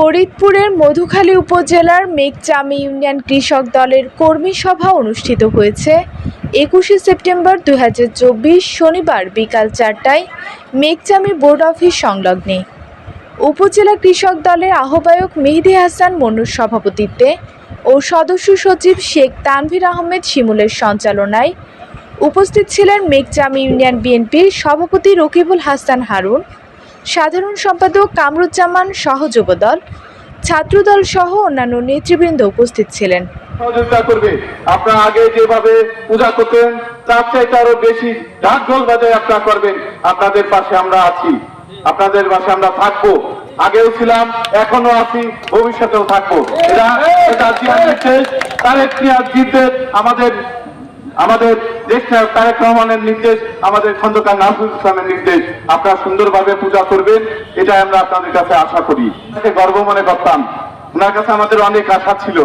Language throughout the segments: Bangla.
ফরিদপুরের মধুখালী উপজেলার মেঘচামি ইউনিয়ন কৃষক দলের কর্মী সভা অনুষ্ঠিত হয়েছে। একুশে সেপ্টেম্বর দু হাজার চব্বিশ শনিবার বিকাল চারটায় মেঘচামি বোর্ড অফিস সংলগ্নে। উপজেলা কৃষক দলের আহ্বায়ক মেহেদি হাসান মনুর সভাপতিত্বে ও সদস্য সচিব শেখ তানভীর আহমেদ শিমুলের সঞ্চালনায় উপস্থিত ছিলেন মেঘচামি ইউনিয়ন বিএনপির সভাপতি রকিবুল হাসান হারুন সাধারণ সম্পাদক কামরুজ্জামান সহ যুবদল, ছাত্রদল সহ অন্যান্য নেতৃবৃন্দ উপস্থিত ছিলেন। সহযোগিতা করবে। আপনারা আগে যেভাবে পূজা করতেন, তার চাইতে আরও বেশি বাজায় আপনারা করবেন। আপনাদের পাশে আমরা আছি। আপনাদের পাশে আমরা থাকব। আগেও ছিলাম এখনও আছি, ভবিষ্যতেও থাকব। এটা এটা আমাদের আমাদের দেশ তারেক রহমানের নির্দেশ, আমাদের খন্দকার নাজরুল ইসলামের নির্দেশ। আপনারা সুন্দরভাবে পূজা করবেন, এটাই আমরা আপনাদের কাছে আশা করি। গর্ব মনে করতাম। ওনার কাছে আমাদের অনেক আশা ছিল।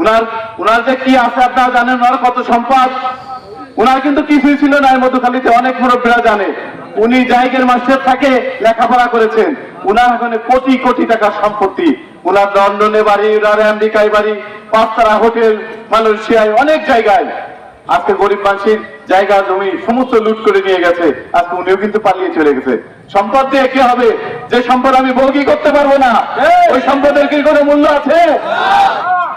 উনার উনার যে কি আছে আপনারা জানেন ওনার কত সম্পদ? উনার কিন্তু কিছুই ছিল না এই মধুখালীতে অনেক মুরব্বীরা জানে। উনি জায়গের মাসের থাকে, লেখাপড়া করেছেন। উনার এখানে কোটি কোটি টাকার সম্পত্তি। উনার লন্ডনে বাড়ি, উনার আমেরিকায় বাড়ি পাঁচতারা হোটেল মালয়েশিয়ায় অনেক জায়গায় আজকে গরিব মানুষের জায়গা জমি সমস্ত লুট করে নিয়ে গেছে। আজকে উনিও কিন্তু পালিয়ে চলে গেছে। সম্পদ দিয়ে কি হবে? যে সম্পদ আমি ভোগই করতে পারব না ওই সম্পদের কি কোনো মূল্য আছে?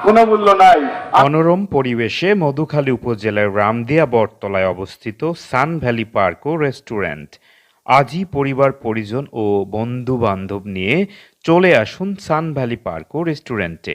কোনো মূল্য নাই। মনোরম পরিবেশে মধুখালী উপজেলার রামদিয়া বটতলায় অবস্থিত সান ভ্যালি পার্ক ও রেস্টুরেন্ট। আজই পরিবার পরিজন ও বন্ধু বান্ধব নিয়ে চলে আসুন সান ভ্যালি পার্ক ও রেস্টুরেন্টে।